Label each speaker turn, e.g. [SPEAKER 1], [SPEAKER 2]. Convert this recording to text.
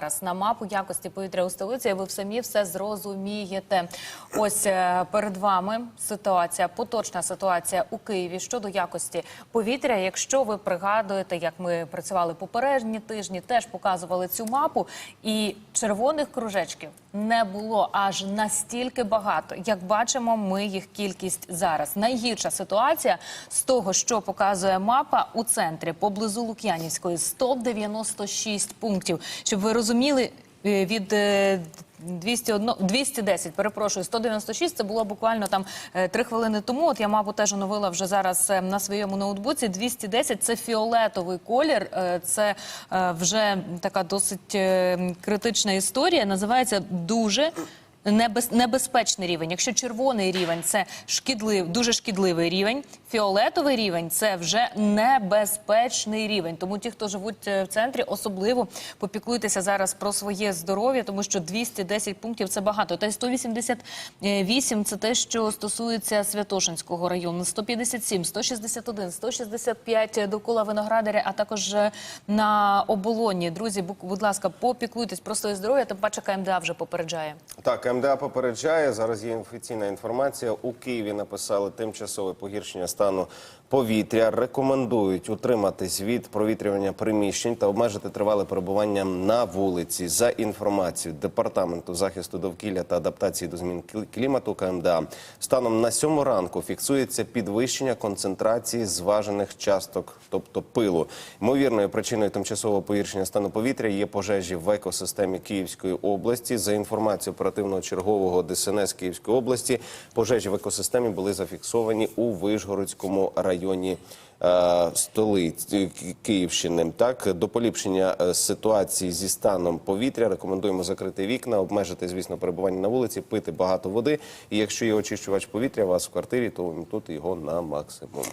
[SPEAKER 1] Зараз на мапу якості повітря у столиці, ви самі все зрозумієте. Ось е, перед вами ситуація, поточна ситуація у Києві щодо якості повітря. Якщо ви пригадуєте, як ми працювали попередні тижні, теж показували цю мапу, і червоних кружечків не було аж настільки багато. Як бачимо, ми їх кількість зараз. Найгірша ситуація з того, що показує мапа у центрі поблизу Лук'янівської 196 пунктів. Щоб ви розуміли, е, від е, 201, 210, перепрошую, 196, це було буквально там е, три хвилини тому. От я, мабуть, теж оновила вже зараз е, на своєму ноутбуці. 210 – це фіолетовий колір, е, це е, вже така досить е, критична історія. Називається дуже небез, небезпечний рівень. Якщо червоний рівень це шкідлив, дуже шкідливий рівень, фіолетовий рівень це вже небезпечний рівень. Тому ті, хто живуть е, в центрі, особливо попіклуйтеся зараз про своє здоров'я, тому що 210 пунктів це багато. Та й 188 – це те, що стосується Святошинського району, 157, 161, 165 довкола Виноградаря, а також е, на оболоні. Друзі, бу- будь ласка, попіклуйтесь про своє здоров'я. Тим паче КМДА вже попереджає.
[SPEAKER 2] Так, МДА попереджає. Зараз є офіційна інформація. У Києві написали тимчасове погіршення стану повітря. Рекомендують утриматись від провітрювання приміщень та обмежити тривале перебування на вулиці. За інформацією департаменту захисту довкілля та адаптації до змін клімату КМДА. Станом на сьому ранку фіксується підвищення концентрації зважених часток, тобто пилу. Ймовірною причиною тимчасового погіршення стану повітря є пожежі в екосистемі Київської області. За інформацією оперативного чергового ДСНС Київської області, пожежі в екосистемі були зафіксовані у Вишгородському районі. Е, Столиці Київщини так до поліпшення е, ситуації зі станом повітря рекомендуємо закрити вікна, обмежити, звісно, перебування на вулиці, пити багато води. І якщо є очищувач повітря у вас в квартирі, то вимкнути його на максимум.